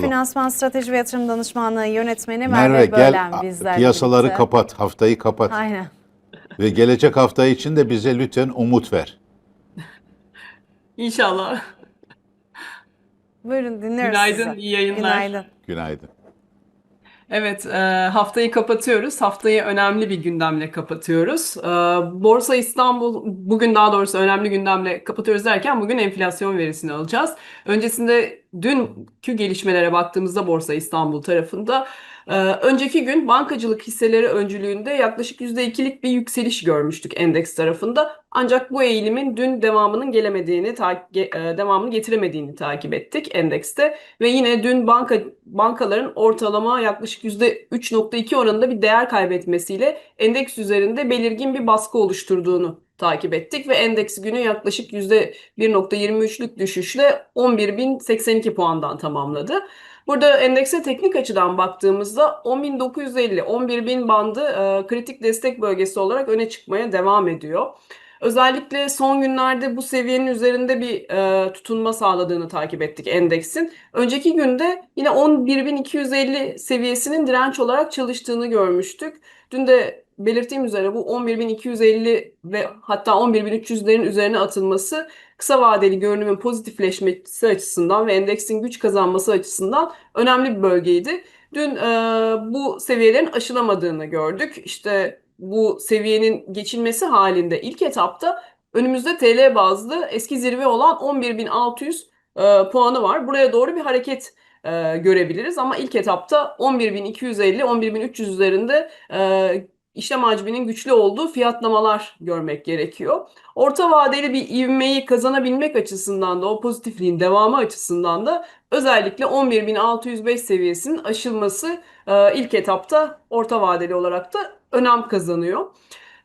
Finansman Strateji ve Yatırım Danışmanlığı Yönetmeni Merve Merve, gel Bölen bizlerle piyasaları birlikte. kapat, haftayı kapat. Aynen. Ve gelecek hafta için de bize lütfen umut ver. İnşallah. Buyurun dinliyoruz Günaydın, sizi. iyi yayınlar. Günaydın. Günaydın. Evet, e, haftayı kapatıyoruz. Haftayı önemli bir gündemle kapatıyoruz. E, Borsa İstanbul bugün daha doğrusu önemli gündemle kapatıyoruz derken bugün enflasyon verisini alacağız. Öncesinde dünkü gelişmelere baktığımızda Borsa İstanbul tarafında e, önceki gün bankacılık hisseleri öncülüğünde yaklaşık %2'lik bir yükseliş görmüştük endeks tarafında. Ancak bu eğilimin dün devamının gelemediğini, e, devamını getiremediğini takip ettik endekste. Ve yine dün banka bankaların ortalama yaklaşık %3.2 oranında bir değer kaybetmesiyle endeks üzerinde belirgin bir baskı oluşturduğunu takip ettik ve endeks günü yaklaşık %1.23'lük düşüşle 11.082 puandan tamamladı. Burada endekse teknik açıdan baktığımızda 10.950, 11.000 bandı e, kritik destek bölgesi olarak öne çıkmaya devam ediyor. Özellikle son günlerde bu seviyenin üzerinde bir e, tutunma sağladığını takip ettik endeksin. Önceki günde yine 11.250 seviyesinin direnç olarak çalıştığını görmüştük. Dün de belirttiğim üzere bu 11.250 ve hatta 11.300'lerin üzerine atılması kısa vadeli görünümün pozitifleşmesi açısından ve endeksin güç kazanması açısından önemli bir bölgeydi. Dün e, bu seviyelerin aşılamadığını gördük. İşte bu seviyenin geçilmesi halinde ilk etapta önümüzde TL bazlı eski zirve olan 11.600 e, puanı var. Buraya doğru bir hareket e, görebiliriz ama ilk etapta 11.250, 11.300 üzerinde e, işlem hacminin güçlü olduğu fiyatlamalar görmek gerekiyor. Orta vadeli bir ivmeyi kazanabilmek açısından da o pozitifliğin devamı açısından da özellikle 11.605 seviyesinin aşılması ilk etapta orta vadeli olarak da önem kazanıyor.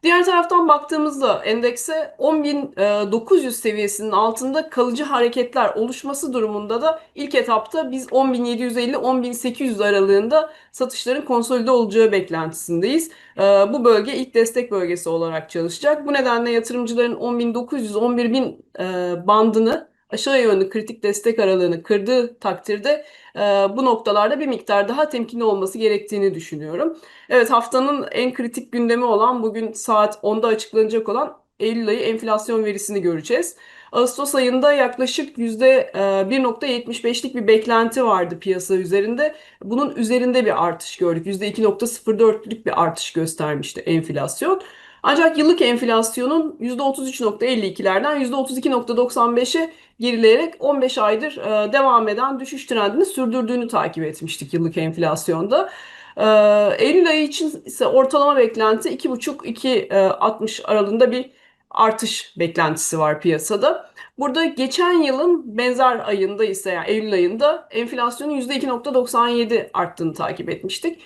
Diğer taraftan baktığımızda endekse 10.900 seviyesinin altında kalıcı hareketler oluşması durumunda da ilk etapta biz 10.750-10.800 aralığında satışların konsolide olacağı beklentisindeyiz. Ee, Bu bölge ilk destek bölgesi olarak çalışacak. Bu nedenle yatırımcıların 10.900-11.000 e, bandını aşağı yönlü kritik destek aralığını kırdığı takdirde e, bu noktalarda bir miktar daha temkinli olması gerektiğini düşünüyorum. Evet haftanın en kritik gündemi olan bugün saat 10'da açıklanacak olan Eylül ayı enflasyon verisini göreceğiz. Ağustos ayında yaklaşık %1.75'lik bir beklenti vardı piyasa üzerinde. Bunun üzerinde bir artış gördük. %2.04'lük bir artış göstermişti enflasyon. Ancak yıllık enflasyonun %33.52'lerden %32.95'e gerileyerek 15 aydır e, devam eden düşüş trendini sürdürdüğünü takip etmiştik yıllık enflasyonda. E, Eylül ayı için ise ortalama beklenti 2.5-2.60 aralığında bir artış beklentisi var piyasada. Burada geçen yılın benzer ayında ise yani Eylül ayında enflasyonun %2.97 arttığını takip etmiştik.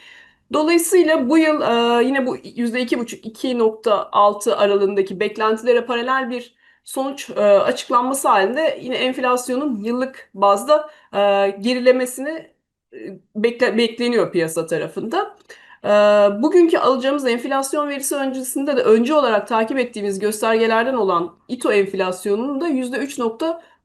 Dolayısıyla bu yıl e, yine bu %2.5-2.6 aralığındaki beklentilere paralel bir sonuç e, açıklanması halinde yine enflasyonun yıllık bazda e, gerilemesini e, bekle, bekleniyor piyasa tarafında. E, bugünkü alacağımız enflasyon verisi öncesinde de önce olarak takip ettiğimiz göstergelerden olan İTO enflasyonunun da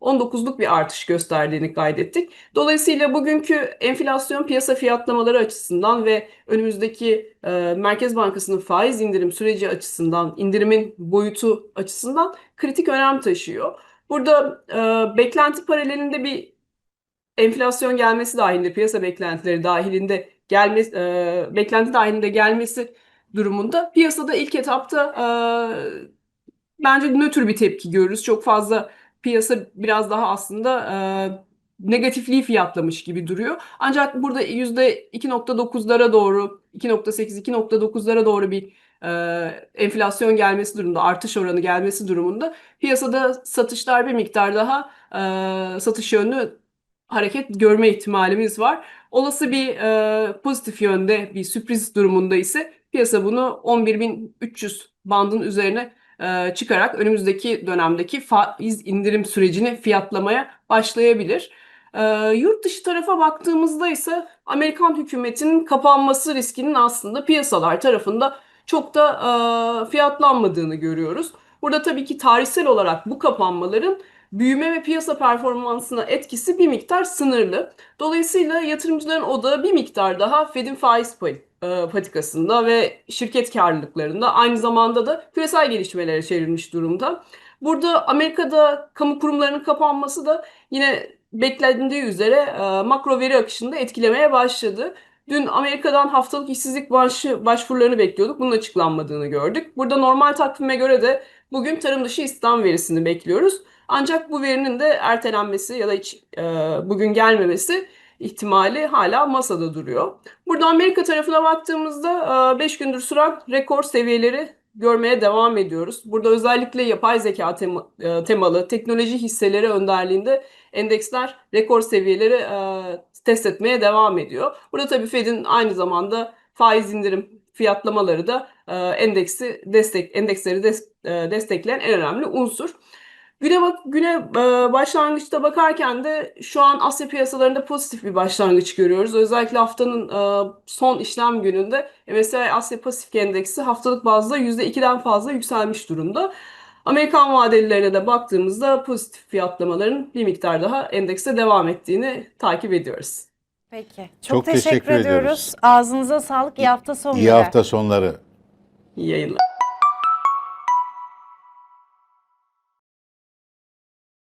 %3.19'luk bir artış gösterdiğini kaydettik. Dolayısıyla bugünkü enflasyon piyasa fiyatlamaları açısından ve önümüzdeki e, Merkez Bankası'nın faiz indirim süreci açısından, indirimin boyutu açısından kritik önem taşıyor. Burada e, beklenti paralelinde bir enflasyon gelmesi dahilinde, piyasa beklentileri dahilinde gelmesi, e, beklenti dahilinde gelmesi durumunda piyasada ilk etapta e, bence nötr bir tepki görürüz. Çok fazla piyasa biraz daha aslında e, negatifliği fiyatlamış gibi duruyor. Ancak burada %2.9'lara doğru, 2.8-2.9'lara doğru bir e, enflasyon gelmesi durumunda, artış oranı gelmesi durumunda piyasada satışlar bir miktar daha e, satış yönlü hareket görme ihtimalimiz var. Olası bir e, pozitif yönde bir sürpriz durumunda ise piyasa bunu 11.300 bandın üzerine e, çıkarak önümüzdeki dönemdeki faiz indirim sürecini fiyatlamaya başlayabilir. E, yurt dışı tarafa baktığımızda ise Amerikan hükümetinin kapanması riskinin aslında piyasalar tarafında çok da e, fiyatlanmadığını görüyoruz. Burada tabii ki tarihsel olarak bu kapanmaların büyüme ve piyasa performansına etkisi bir miktar sınırlı. Dolayısıyla yatırımcıların odağı bir miktar daha Fed'in faiz pay- e, patikasında ve şirket karlılıklarında aynı zamanda da küresel gelişmelere çevrilmiş durumda. Burada Amerika'da kamu kurumlarının kapanması da yine beklendiği üzere e, makro veri akışını da etkilemeye başladı. Dün Amerika'dan haftalık işsizlik başı, başvurularını bekliyorduk. Bunun açıklanmadığını gördük. Burada normal takvime göre de bugün tarım dışı istihdam verisini bekliyoruz. Ancak bu verinin de ertelenmesi ya da hiç e, bugün gelmemesi ihtimali hala masada duruyor. Burada Amerika tarafına baktığımızda 5 gündür süren rekor seviyeleri görmeye devam ediyoruz. Burada özellikle yapay zeka e, temalı teknoloji hisseleri önderliğinde endeksler rekor seviyeleri e, test etmeye devam ediyor. Burada tabii Fed'in aynı zamanda faiz indirim fiyatlamaları da e, endeksi destek endeksleri des- e, destekleyen en önemli unsur. Güne bak güne e, başlangıçta bakarken de şu an Asya piyasalarında pozitif bir başlangıç görüyoruz. Özellikle haftanın e, son işlem gününde MSCI Asya Pasifik Endeksi haftalık bazda %2'den fazla yükselmiş durumda. Amerikan vadelilerine de baktığımızda pozitif fiyatlamaların bir miktar daha endekste devam ettiğini takip ediyoruz. Peki. Çok, Çok teşekkür, teşekkür ediyoruz. ediyoruz. Ağzınıza sağlık. İyi hafta sonları. İyi hafta sonları. İyi yayınlar.